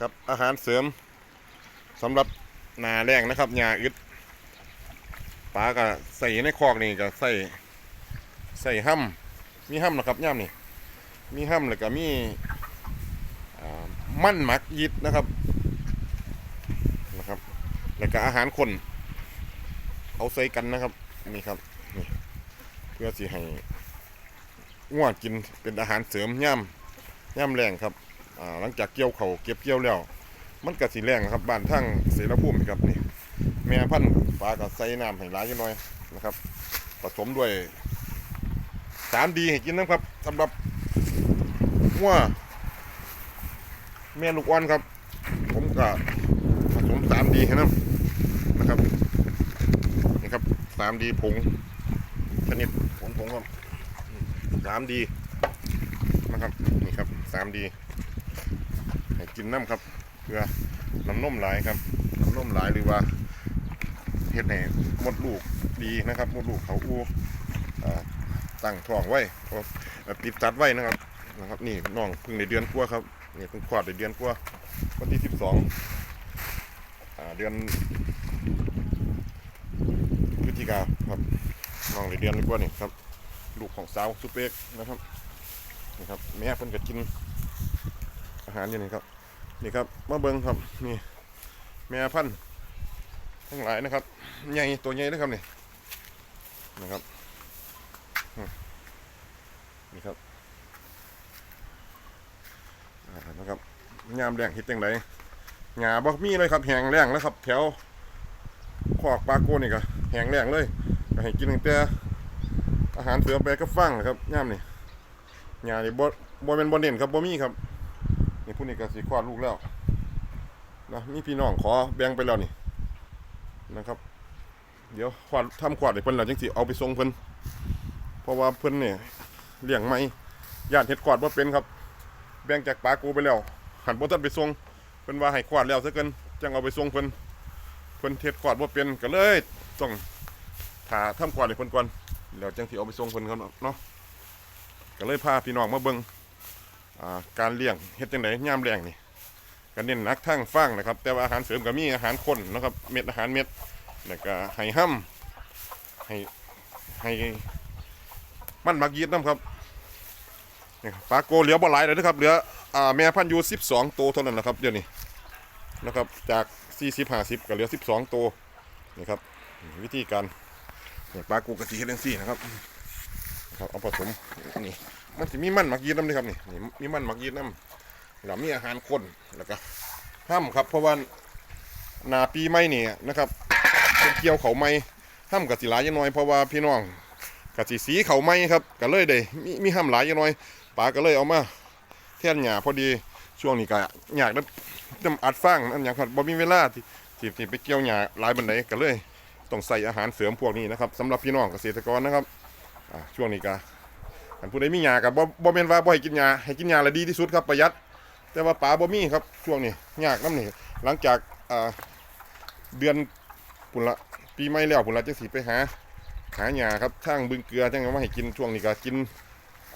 ครับอาหารเสริมสำหรับนาแรงนะครับหญ้าอึดปลาก็ใส่ในคอกนี่ก็ใส่ใส่ห้ำมีห้ำนะครับย่ำนี่มีห้ำแล้วก็มีมั่นหมักยิดนะครับนะครับ แล้วก็อาหารคน เอาใส่กันนะครับนี่ครับนี่เพื่อสิให้ง่วกินเป็นอาหารเสริมย่ำย่ำแรงครับ อ่าหลังจากเกี่ยวเขาเก็บเกี่ยวแล้ว มันก็สีแรงครับบ้านทั้งเสรภูมิครับนี่แม่พันธุ์ปลาก็ใส่น้ำให้หลายจังหน่อยนะครับ ผสมด้วยสามดีให้กินนะครับสำหรับวัวแม่ลูกอ่อนครับ ผมก็ผสมสามดีให้น้ำนะครับนี่ครับสามดีผงชนิดผงผงครับสามดีนะครับนี่ครับสามดี กินน้ำครับเพื่อน้ำนมหลายครับน้ำนมหลายหรือว่าเฮ็ดให้มดลูกดีนะครับมดลูกเขาอู้ตั้งท้องไว้โอ้เอ่อปิดตัดไว้นะครับนะครับนี่น้องเพิ่งในเดือนกว่าครับนี่เพิ่งคลอดในเดือนกว่าวันที่สิบสองเดือนพฤศจิกาครับน้องในเดือนกว่านี่ครับลูกของสาวซุเปกนะครับนี่ครับแม่เพิ่นก็กินอาหารอยู่นี่ครับ นี่ครับมาเบิงครับนี่แม่พันธุ์ทั้งหลายนะครับใหญ่ตัวใหญ่นะครับนี่นะครับนี่ครับนะครับยามแรงเห็ดจังไดหญ้าบ่มีเลยครับแหงแรงแล้วครับ แถวขอกปลาโกนี่ก็แหงแรงเลยก็ให้กินตั้งแต่อาหารเสริมไปก็ฟังนะครับยามนี่หญ้านี่บ่บ่เป็นบ่เด่นครับบ่มีครับ ผู้นี้ก็สิคลอดลูกแล้วนะมีพี่น้องขอแบ่งไปแล้วนี่นะครับ เดี๋ยวคลอดทำคลอดให้เพิ่นแล้วจังสิเอาไปส่งเพิ่นเพราะว่าเพิ่นเนี่ยเลี้ยงไม่ญาติเฮ็ดคลอดบ่าเป็นครับ แบ่งจากปลากูไปแล้วหันบ่ทันไปส่งเพิ่นว่าให้คลอดแล้วซะเกินจังเอาไปส่งเพิ่นเพิ่นเฮ็ดคลอดบ่าเป็นก็เลยต้องถ้าทำคลอดให้เพิ่นก่อนแล้วจังสิเอาไปส่งเพิ่นครับเนาะก็เลยพาพี่น้องมาเบิ่งอ่า การเลี้ยงเฮ็ดจังไดย่ามแรงนี่ก็เน้นนักทั้งฟางนะครับ แต่ว่าอาหารเสริมก็มีอาหารคนนะครับเม็ดอาหารเม็ดแล้วก็ให้ห้ำให้ให้มันมักยีดน้ำครับนี่ปลาโกเหลือบ่หลายเลยนะครับเหลืออ่าแม่พันธุ์อยู่12ตัวเท่านั้นนะครับเดี๋ยวนี้นะครับจาก40 50ก็เหลือ12ตัวนี่ครับวิธีการเนี่ยปลาโกกะทิเฮ็ดจังซี่นะครับนะครับเอาผสมนี่ มันสิมีมันหมักยีดน้ำด้วยครับนี่นี่มีมันหมักยีดน้ำแล้วมีอาหารคนแล้วก็ห้ามครับ เพราะว่านาปีใหม่เนี่ยนะครับเป็นเกี่ยวเขาไม้ห้ามกับสิหลายอยังน้อยเพราะว่าพี่น้องกับสีสีเขาไม้ครับก็เลยได้มีมีห้ามหลายอยังน้อยป๋าก็เลยเอามาแท่นหญ้าพอดีช่วงนี้ก็อยากได้น้ำอัดฟางอันอย่างครับบ่มีเวลาที่ที่ที่ไปเกี่ยวหญ้าหลายบันไดก็เลยต้องใส่อาหารเสริมพวกนี้นะครับสำหรับพี่น้องเกษตรกรนะครับช่วงนี้ก็ อันผู้ใดมีหญ้ากับบ่บ่แม่นว่าบ่ให้กินหญ้าให้กินหญ้าละดีที่สุดครับประหยัด แต่ว่าป่าบ่มีครับช่วงนี้ยากน้ำนี่หลังจากอ่าเดือนปุ่นละปีใหม่แล้วปุ่นละจังสิไปหา หาหญ้าครับทางบึงเกลือจังเอามาให้กินช่วงนี้ก็กิน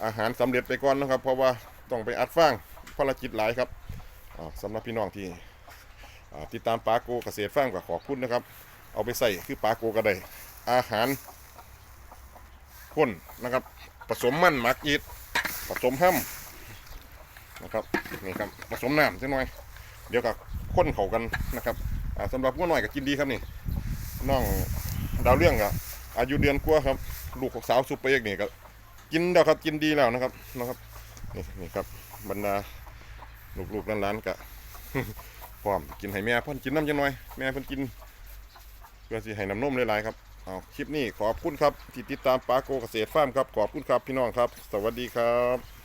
อาหารสำเร็จไปก่อนนะครับ เพราะว่าต้องไปอัดฟางภารกิจหลายครับอ่าสำหรับพี่น้องที่ติดตามปลาโกเกษตรฟาร์มก็ขอบคุณนะครับ เอาไปใส่คือปลาโกก็ได้อาหารข้นนะครับ ผสมมันหมักยีดผสมห้ำนะครับนี่ครับผสมน้ำจังหน่อย เดี๋ยวกับข้นเขากันนะครับอ่าสำหรับง้อหน่อยก็กินดีครับนี่น้องดาวเรื่องก็อายุเดือนกว่าครับ ลูกของสาวซุปเปอร์เอกนี่ก็กินแล้วครับกินดีแล้วนะครับนะครับนี่นี่ครับบรรดาลูกๆหลานๆก็พร้อมกินให้แม่พ่นกินน้ำจังหน่อยแม่พ่นกินเพื่อสิให้น้ำนมหลายๆครับ เอาคลิปนี้ขอบคุณครับที่ติดตามปาโกเกษตรฟาร์มครับขอบคุณครับพี่น้องครับ สวัสดีครับ